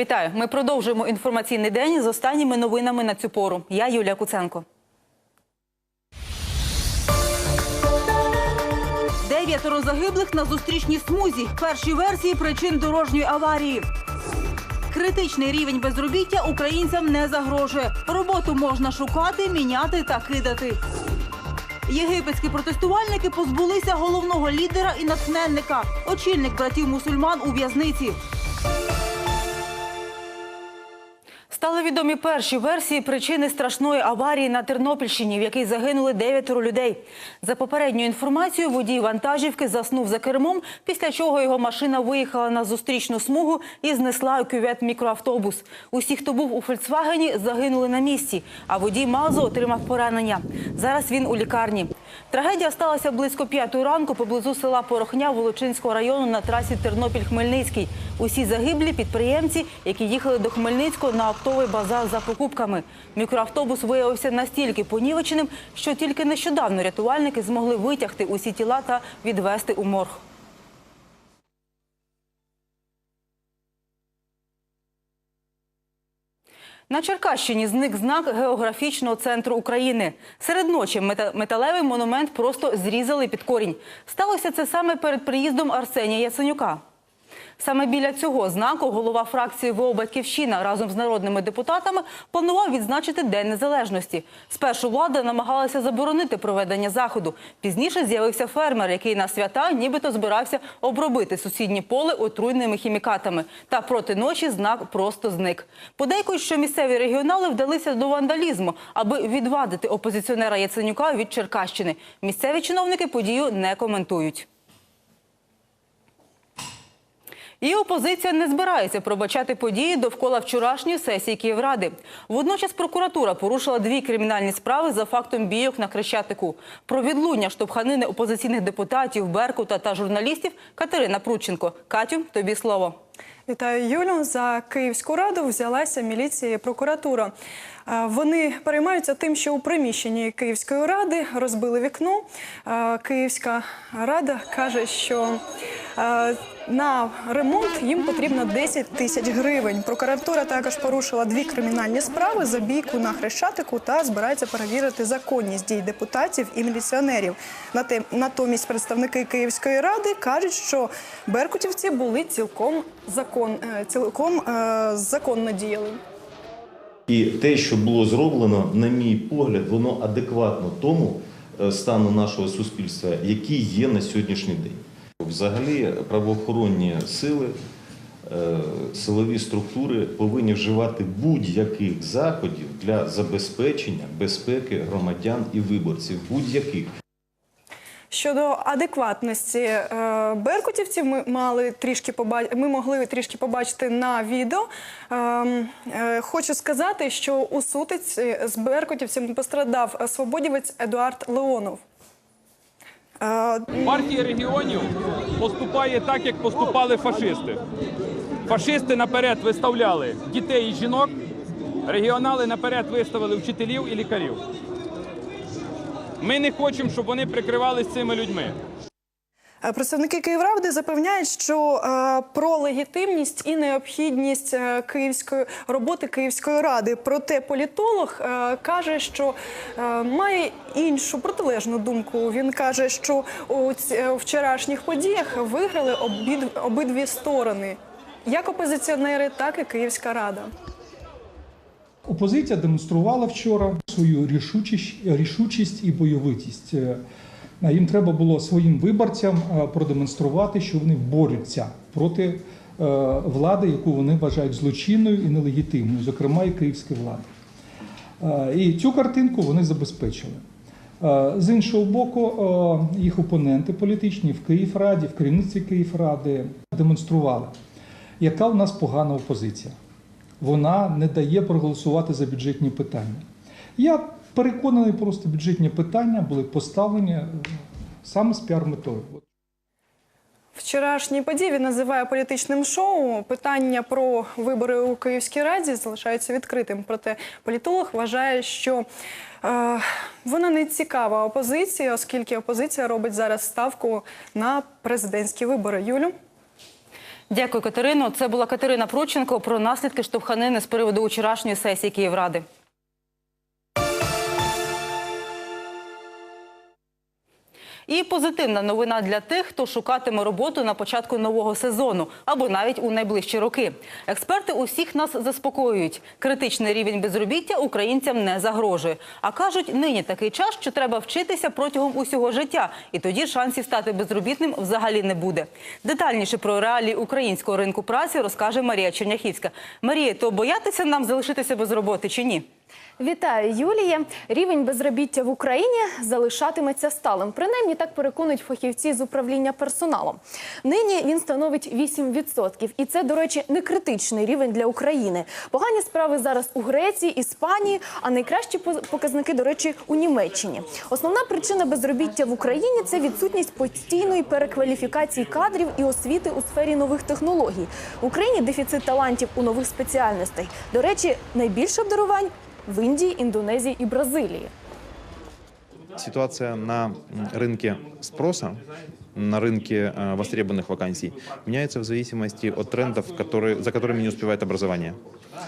Вітаю! Ми продовжуємо інформаційний день з останніми новинами на цю пору. Я Юлія Куценко. Дев'ятеро загиблих на зустрічній смузі. Перші версії причин дорожньої аварії. Критичний рівень безробіття українцям не загрожує. Роботу можна шукати, міняти та кидати. Єгипетські протестувальники позбулися головного лідера і натхненника. Очільник братів мусульман у в'язниці. Стали відомі перші версії причини страшної аварії на Тернопільщині, в якій загинули дев'ятеро людей. За попередньою інформацією, водій вантажівки заснув за кермом, після чого його машина виїхала на зустрічну смугу і знесла у кювет мікроавтобус. Усі, хто був у Фольксвагені, загинули на місці, а водій Мазо отримав поранення. Зараз він у лікарні. Трагедія сталася близько п'ятої ранку поблизу села Порохня Волочинського району на трасі Тернопіль-Хмельницький. Усі загиблі підприємці, які їхали до Хмельницького на оптовий базар за покупками. Мікроавтобус виявився настільки понівеченим, що тільки нещодавно рятувальники змогли витягти усі тіла та відвести у морг. На Черкащині зник знак географічного центру України. Серед ночі мета- металевий монумент просто зрізали під корінь. Сталося це саме перед приїздом Арсенія Яценюка. Саме біля цього знаку голова фракції ВО «Батьківщина» разом з народними депутатами планував відзначити День Незалежності. Спершу влада намагалася заборонити проведення заходу. Пізніше з'явився фермер, який на свята нібито збирався обробити сусіднє поле отруйними хімікатами. Та проти ночі знак просто зник. Подейкують, що місцеві регіонали вдалися до вандалізму, аби відвадити опозиціонера Яценюка від Черкащини. Місцеві чиновники подію не коментують. І опозиція не збирається пробачати події довкола вчорашньої сесії Київради. Водночас прокуратура порушила дві кримінальні справи за фактом бійок на Хрещатику. Про відлуння штовханини опозиційних депутатів, Беркута та журналістів Катерина Прученко. Катю, тобі слово. Вітаю Юлю. За Київську раду взялася міліція і прокуратура. Е, Вони переймаються тим, що у приміщенні Київської ради розбили вікно. Е, Київська рада каже, що е, на ремонт їм потрібно 10 тисяч гривень. Прокуратура також порушила дві кримінальні справи за бійку на Хрещатику та збирається перевірити законність дій депутатів і міліціонерів. Натомість представники Київської ради кажуть, що беркутівці були цілком закон, е, цілком е, законно діяли. І те, що було зроблено, на мій погляд, воно адекватно тому е, стану нашого суспільства, який є на сьогоднішній день. Взагалі, правоохоронні сили, силові структури повинні вживати будь-яких заходів для забезпечення безпеки громадян і виборців. Будь-яких. Щодо адекватності е, беркутівців, ми мали трішки поба- ми могли трішки побачити на відео. Ем, е, Хочу сказати, що у сутиці з беркутівцем пострадав свободівець Едуард Леонов. Е, Партія регіонів поступає так, як поступали фашисти. Фашисти наперед виставляли дітей і жінок, регіонали наперед виставили вчителів і лікарів. Ми не хочемо, щоб вони прикривалися цими людьми. Е, Представники Київради запевняють, що е, про легітимність і необхідність е, київської роботи Київської ради. Проте політолог е, каже, що е, має іншу протилежну думку. Він каже, що у ць- е, у вчорашніх подіях виграли обід, обидві сторони, як опозиціонери, так і Київська рада. Опозиція демонструвала вчора свою рішучість, рішучість і бойовитість. Е, Їм треба було своїм виборцям е, продемонструвати, що вони борються проти е, влади, яку вони вважають злочинною і нелегітимною, зокрема і київської влади. І цю картинку вони забезпечили. З іншого боку, їх опоненти політичні в Київраді, в керівництві Київради демонстрували, яка у нас погана опозиція. Вона не дає проголосувати за бюджетні питання. Я переконаний, просто бюджетні питання були поставлені саме з піар-метою. Вчорашні події він називає політичним шоу. Питання про вибори у Київській раді залишаються відкритим. Проте політолог вважає, що е, вона не цікава опозиції, оскільки опозиція робить зараз ставку на президентські вибори. Юлю. Дякую, Катерино. Це була Катерина Проченко про наслідки штовханини з приводу вчорашньої сесії Київради. І позитивна новина для тих, хто шукатиме роботу на початку нового сезону або навіть у найближчі роки. Експерти усіх нас заспокоюють. Критичний рівень безробіття українцям не загрожує. А кажуть, нині такий час, що треба вчитися протягом усього життя, і тоді шансів стати безробітним взагалі не буде. Детальніше про реалії українського ринку праці розкаже Марія Черняхівська. Марія, то боятися нам залишитися без роботи чи ні? Вітаю, Юлія. Рівень безробіття в Україні залишатиметься сталим. Принаймні так переконують фахівці з управління персоналом. Нині він становить 8%. І це, до речі, не критичний рівень для України. Погані справи зараз у Греції, Іспанії, а найкращі показники, до речі, у Німеччині. Основна причина безробіття в Україні це відсутність постійної перекваліфікації кадрів і освіти у сфері нових технологій. В Україні дефіцит талантів у нових спеціальностей. До речі, найбільше обдарувань в Індії, Індонезії і Бразилії. Ситуация на м, рынке спроса, на рынке э, востребованных вакансий меняется в зависимости от трендов, которые, за которыми не успевает образование,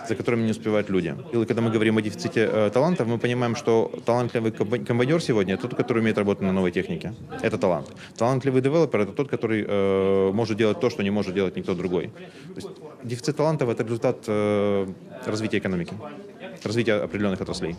за которыми не успевают люди. И когда мы говорим о дефиците э, талантов, мы понимаем, что талантливый комба- комбайнер сегодня тот, который умеет работать на новой технике. Это талант. Талантливый девелопер это тот, который э, может делать то, что не может делать никто другой. То есть дефицит талантов это результат э, развития экономики, развития определенных отраслей.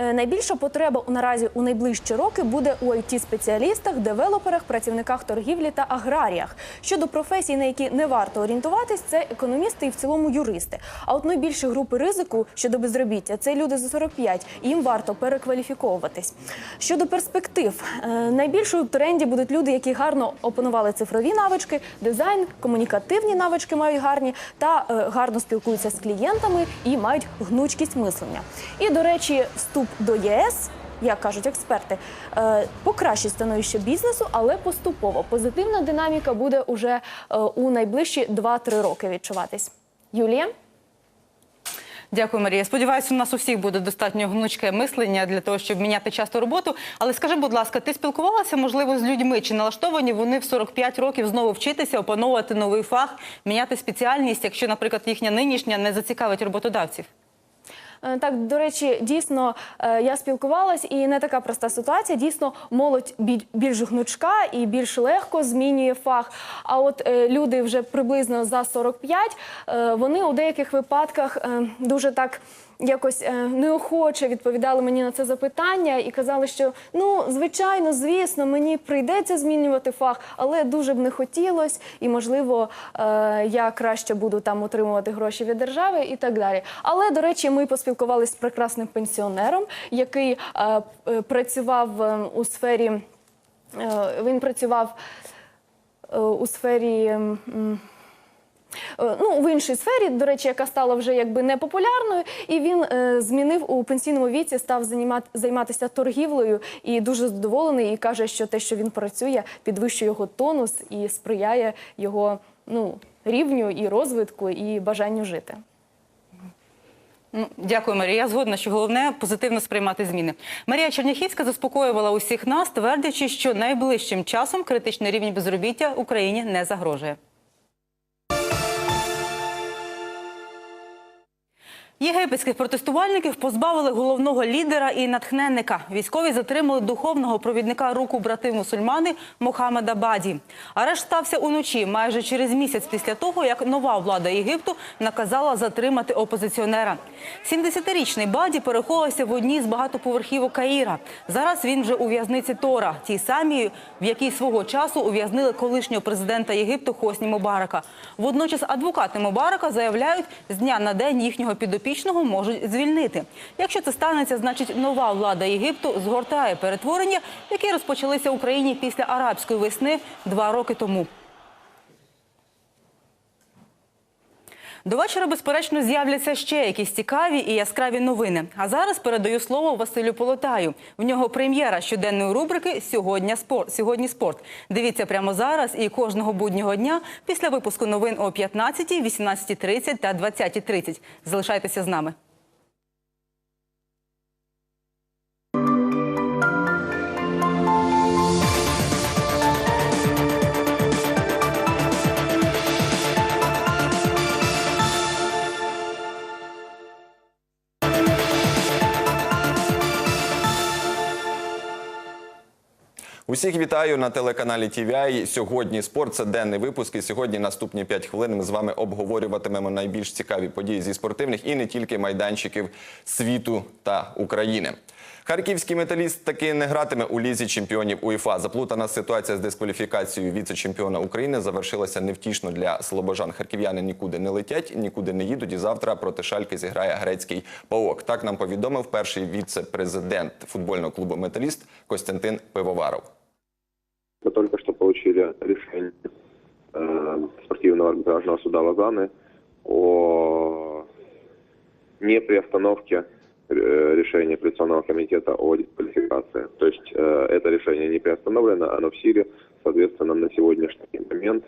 Е, Найбільша потреба у наразі у найближчі роки буде у it спеціалістах девелоперах, працівниках торгівлі та аграріях. Щодо професій, на які не варто орієнтуватись, це економісти і в цілому юристи. А от найбільші групи ризику щодо безробіття це люди за 45, і їм варто перекваліфіковуватись. Щодо перспектив, е, найбільше тренді будуть люди, які гарно опанували цифрові навички, дизайн, комунікативні навички мають гарні та е, гарно спілкуються з клієнтами і мають гнучкість мислення. І до речі, вступ до ЄС. Як кажуть експерти, е, покращить становище бізнесу, але поступово позитивна динаміка буде уже е, у найближчі 2-3 роки відчуватись. Юлія? Дякую, Марія. Сподіваюся, у нас у всіх буде достатньо гнучке мислення для того, щоб міняти часто роботу. Але скажи, будь ласка, ти спілкувалася можливо з людьми? Чи налаштовані вони в 45 років знову вчитися, опановувати новий фах, міняти спеціальність, якщо, наприклад, їхня нинішня не зацікавить роботодавців? Е, Так, до речі, дійсно е, я спілкувалась, і не така проста ситуація. Дійсно, молодь біль- більш гнучка і більш легко змінює фах. А от е, люди вже приблизно за 45, е, вони у деяких випадках дуже так. Якось е, неохоче відповідали мені на це запитання і казали, що ну звичайно, звісно, мені прийдеться змінювати фах, але дуже б не хотілося, і можливо, е, я краще буду там отримувати гроші від держави і так далі. Але до речі, ми поспілкувалися з прекрасним пенсіонером, який е, працював у сфері. Він працював у сфері. Е, Ну, в іншій сфері, до речі, яка стала вже якби непопулярною, і він е, змінив у пенсійному віці, став займат, займатися торгівлею і дуже задоволений. І каже, що те, що він працює, підвищує його тонус і сприяє його ну, рівню і розвитку, і бажанню жити. Ну, дякую, Марія. Я згодна, що головне позитивно сприймати зміни. Марія Черняхівська заспокоювала усіх нас, твердячи, що найближчим часом критичний рівень безробіття Україні не загрожує. Єгипетських протестувальників позбавили головного лідера і натхненника. Військові затримали духовного провідника руку брати мусульмани Мохаммеда Баді. Арешт стався уночі, майже через місяць після того, як нова влада Єгипту наказала затримати опозиціонера. 70-річний Баді переховувався в одній з багатоповерхівок Каїра. Зараз він вже у в'язниці Тора, тій самій, в якій свого часу ув'язнили колишнього президента Єгипту Хосні Мубарака. Водночас адвокати Мубарака заявляють, з дня на день їхнього підопічного можуть звільнити. Якщо це станеться, значить нова влада Єгипту згортає перетворення, які розпочалися в Україні після арабської весни два роки тому. До вечора, безперечно, з'являться ще якісь цікаві і яскраві новини. А зараз передаю слово Василю Полотаю. В нього прем'єра щоденної рубрики «Сьогодні спорт». Сьогодні спорт. Дивіться прямо зараз і кожного буднього дня після випуску новин о 15, 18.30 та 20.30. Залишайтеся з нами. Усіх вітаю на телеканалі TVI. Сьогодні спорт це денний випуск. І сьогодні наступні 5 хвилин ми з вами обговорюватимемо найбільш цікаві події зі спортивних і не тільки майданчиків світу та України. Харківський металіст таки не гратиме у лізі чемпіонів УЄФА. Заплутана ситуація з дискваліфікацією віце-чемпіона України завершилася невтішно для слобожан. Харків'яни нікуди не летять, нікуди не їдуть. І завтра проти шальки зіграє грецький паок. Так нам повідомив перший віце-президент футбольного клубу Металіст Костянтин Пивоваров. Мы только что получили решение э, спортивного арбитражного суда Лозанны о неприостановке э, решения апелляционного комитета о дисквалификации. То есть э, это решение не приостановлено, оно в силе. Соответственно, на сегодняшний момент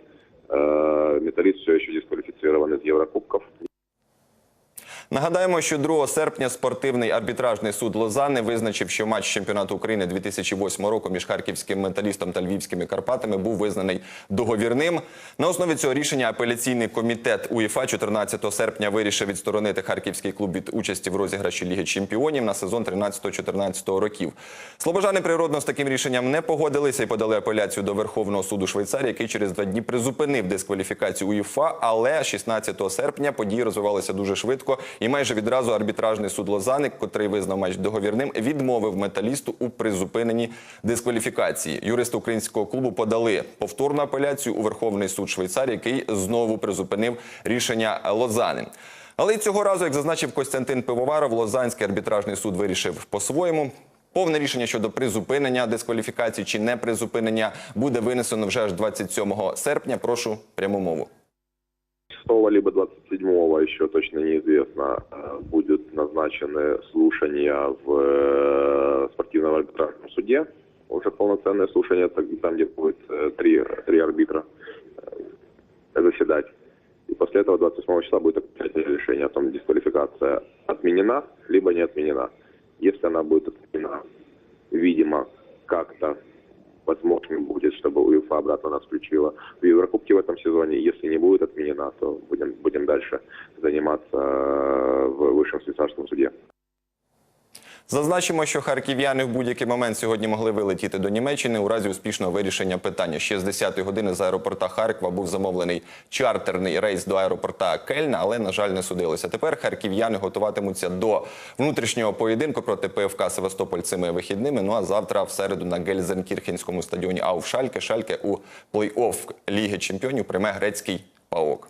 э, металлист все еще дисквалифицирован из Еврокубков. Нагадаємо, що 2 серпня спортивний арбітражний суд Лозани визначив, що матч чемпіонату України 2008 року між харківським металістом та львівськими Карпатами був визнаний договірним. На основі цього рішення апеляційний комітет УЄФА 14 серпня вирішив відсторонити харківський клуб від участі в розіграші Ліги Чемпіонів на сезон 13-14 років. Слобожани природно з таким рішенням не погодилися і подали апеляцію до Верховного суду Швейцарії, який через два дні призупинив дискваліфікацію УЄФА. Але 16 серпня події розвивалися дуже швидко, і майже відразу арбітражний суд Лозани, котрий визнав матч договірним, відмовив металісту у призупиненні дискваліфікації. Юристи українського клубу подали повторну апеляцію у Верховний суд Швейцарії, який знову призупинив рішення Лозани. Але й цього разу, як зазначив Костянтин Пивоваров, Лозанський арбітражний суд вирішив по-своєму. Повне рішення щодо призупинення дискваліфікації чи не призупинення буде винесено вже аж 27 серпня. Прошу пряму мову. 6 либо 27 еще точно неизвестно, будут назначены слушания в э, спортивном арбитражном суде. Уже полноценное слушание, там, где будет э, три, три арбитра э, заседать. И после этого 28 числа будет окончательное решение о том, дисквалификация отменена, либо не отменена. Если она будет отменена, видимо, как-то возможно будет, чтобы УЕФА обратно нас включила в Еврокубке в этом сезоне. Если не будет отменена, то будем, будем дальше заниматься э, в высшем швейцарском суде. Зазначимо, що харків'яни в будь-який момент сьогодні могли вилетіти до Німеччини у разі успішного вирішення питання. Ще з 10-ї години з аеропорта Харкова був замовлений чартерний рейс до аеропорта Кельна, але на жаль не судилося. Тепер харків'яни готуватимуться до внутрішнього поєдинку проти ПФК Севастополь цими вихідними. Ну а завтра в середу на Гельзенкірхенському стадіоні Ауф Шальке Шальке у плей-офф Ліги Чемпіонів прийме грецький паок.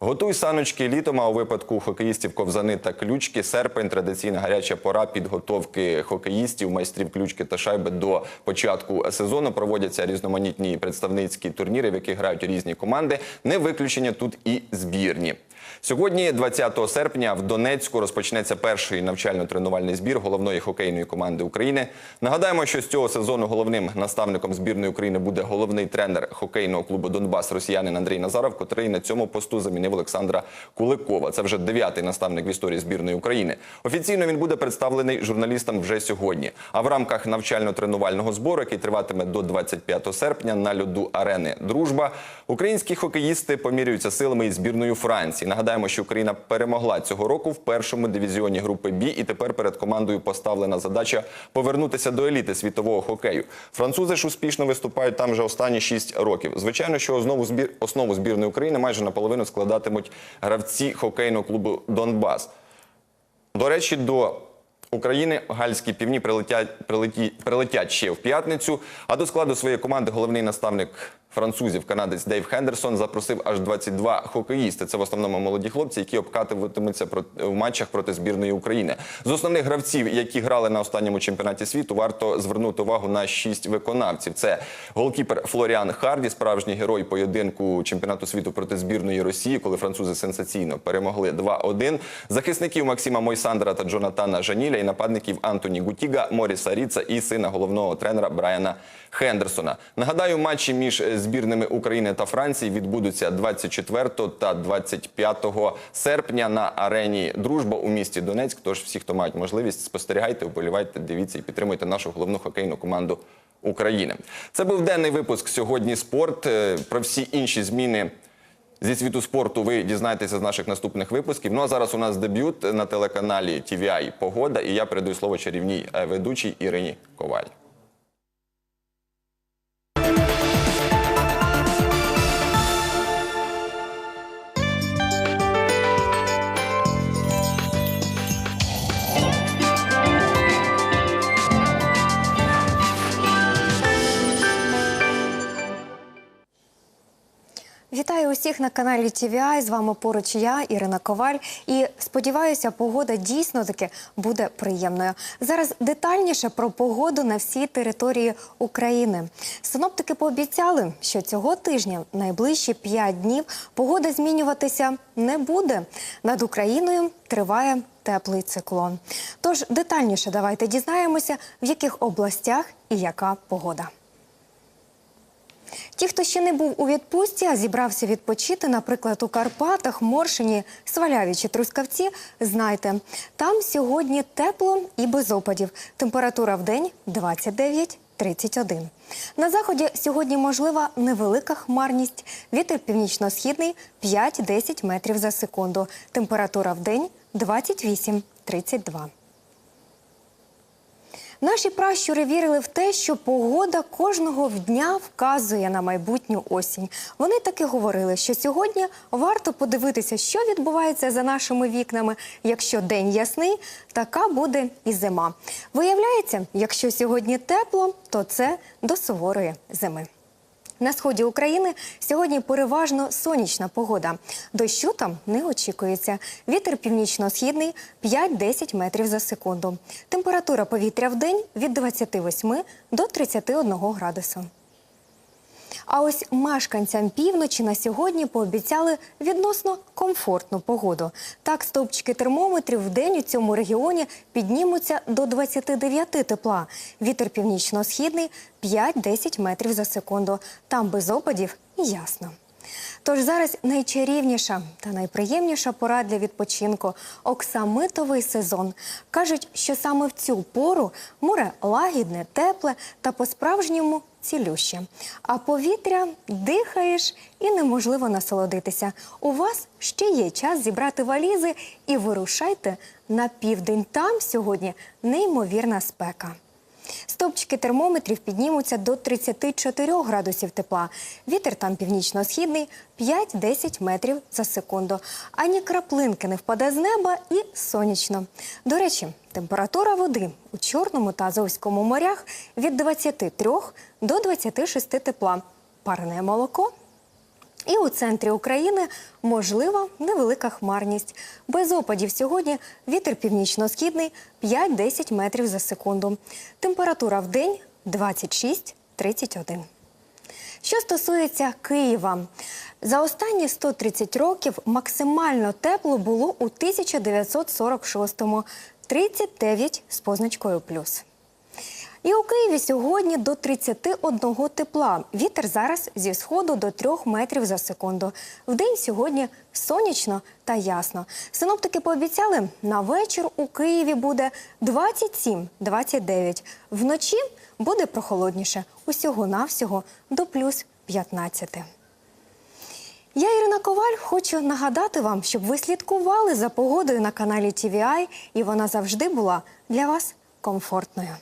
Готуй саночки літом, а у випадку хокеїстів ковзани та ключки. Серпень традиційна гаряча пора підготовки хокеїстів, майстрів ключки та шайби до початку сезону. Проводяться різноманітні представницькі турніри, в яких грають різні команди. Не виключення тут і збірні. Сьогодні, 20 серпня, в Донецьку розпочнеться перший навчально-тренувальний збір головної хокейної команди України. Нагадаємо, що з цього сезону головним наставником збірної України буде головний тренер хокейного клубу Донбас росіянин Андрій Назаров, котрий на цьому посту замінив Олександра Куликова. Це вже дев'ятий наставник в історії збірної України. Офіційно він буде представлений журналістам вже сьогодні. А в рамках навчально-тренувального збору, який триватиме до 25 серпня на льоду арени Дружба, українські хокеїсти помірюються силами із збірною Франції. Нагадаємо, що Україна перемогла цього року в першому дивізіоні групи Бі, і тепер перед командою поставлена задача повернутися до еліти світового хокею. Французи ж успішно виступають там вже останні 6 років. Звичайно, що основу збір основу збірної України майже наполовину складатимуть гравці хокейного клубу Донбас. До речі, до України гальські півні прилетять, прилеті, прилетять ще в п'ятницю. А до складу своєї команди головний наставник французів, канадець Дейв Хендерсон, запросив аж 22 хокеїсти. Це в основному молоді хлопці, які обкатуватимуться в матчах проти збірної України. З основних гравців, які грали на останньому чемпіонаті світу, варто звернути увагу на шість виконавців. Це голкіпер Флоріан Харді, справжній герой поєдинку чемпіонату світу проти збірної Росії, коли французи сенсаційно перемогли 2-1. Захисників Максима Мойсандра та Джонатана Жаніля і нападників Антоні Гутіга, Моріса Ріца і сина головного тренера Брайана Хендерсона. Нагадаю, матчі між збірними України та Франції відбудуться 24 та 25 серпня на арені Дружба у місті Донецьк. Тож всі, хто мають можливість, спостерігайте, вболівайте, дивіться і підтримуйте нашу головну хокейну команду України. Це був денний випуск сьогодні. Спорт Е, про всі інші зміни Зі світу спорту ви дізнаєтеся з наших наступних випусків. Ну а зараз у нас дебют на телеканалі TVI Погода. І я передаю слово чарівній е, ведучій Ірині Коваль. Вітаю усіх на каналі TVI. З вами поруч я, Ірина Коваль. І сподіваюся, погода дійсно таки буде приємною. Зараз детальніше про погоду на всій території України. Синоптики пообіцяли, що цього тижня, найближчі 5 днів, погода змінюватися не буде. Над Україною триває теплий циклон. Тож детальніше давайте дізнаємося, в яких областях і яка погода. Ті, хто ще не був у відпустці, а зібрався відпочити, наприклад, у Карпатах, Моршині, Сваляві чи Трускавці, знайте, там сьогодні тепло і без опадів. Температура в день 29-31. На заході сьогодні можлива невелика хмарність. Вітер північно-східний 5-10 метрів за секунду. Температура в день 28-32. Наші пращури вірили в те, що погода кожного дня вказує на майбутню осінь. Вони таки говорили, що сьогодні варто подивитися, що відбувається за нашими вікнами. Якщо день ясний, така буде і зима. Виявляється, якщо сьогодні тепло, то це до суворої зими. На сході України сьогодні переважно сонячна погода. Дощу там не очікується. Вітер північно-східний 5-10 метрів за секунду. Температура повітря в день від 28 до 31 градусу. А ось мешканцям півночі на сьогодні пообіцяли відносно комфортну погоду. Так, стовпчики термометрів в день у цьому регіоні піднімуться до 29 тепла. Вітер північно-східний 5-10 метрів за секунду. Там без опадів ясно. Тож зараз найчарівніша та найприємніша пора для відпочинку оксамитовий сезон. Кажуть, що саме в цю пору море лагідне, тепле та по-справжньому цілюще. А повітря дихаєш і неможливо насолодитися. У вас ще є час зібрати валізи і вирушайте на південь. Там сьогодні неймовірна спека. Стопчики термометрів піднімуться до 34 градусів тепла. Вітер там північно-східний 5-10 метрів за секунду. Ані краплинки не впаде з неба і сонячно. До речі, температура води у Чорному та Азовському морях від 23 до 26 тепла. Парне молоко і у центрі України можлива невелика хмарність. Без опадів сьогодні вітер північно-східний 5-10 метрів за секунду. Температура в день 26-31. Що стосується Києва, за останні 130 років максимально тепло було у 1946-му – 39 з позначкою плюс. І у Києві сьогодні до 31 тепла. Вітер зараз зі сходу до 3 метрів за секунду. Вдень сьогодні сонячно та ясно. Синоптики пообіцяли, на вечір у Києві буде 27-29. Вночі буде прохолодніше. Усього-навсього до плюс 15. Я Ірина Коваль хочу нагадати вам, щоб ви слідкували за погодою на каналі TVI, і вона завжди була для вас комфортною.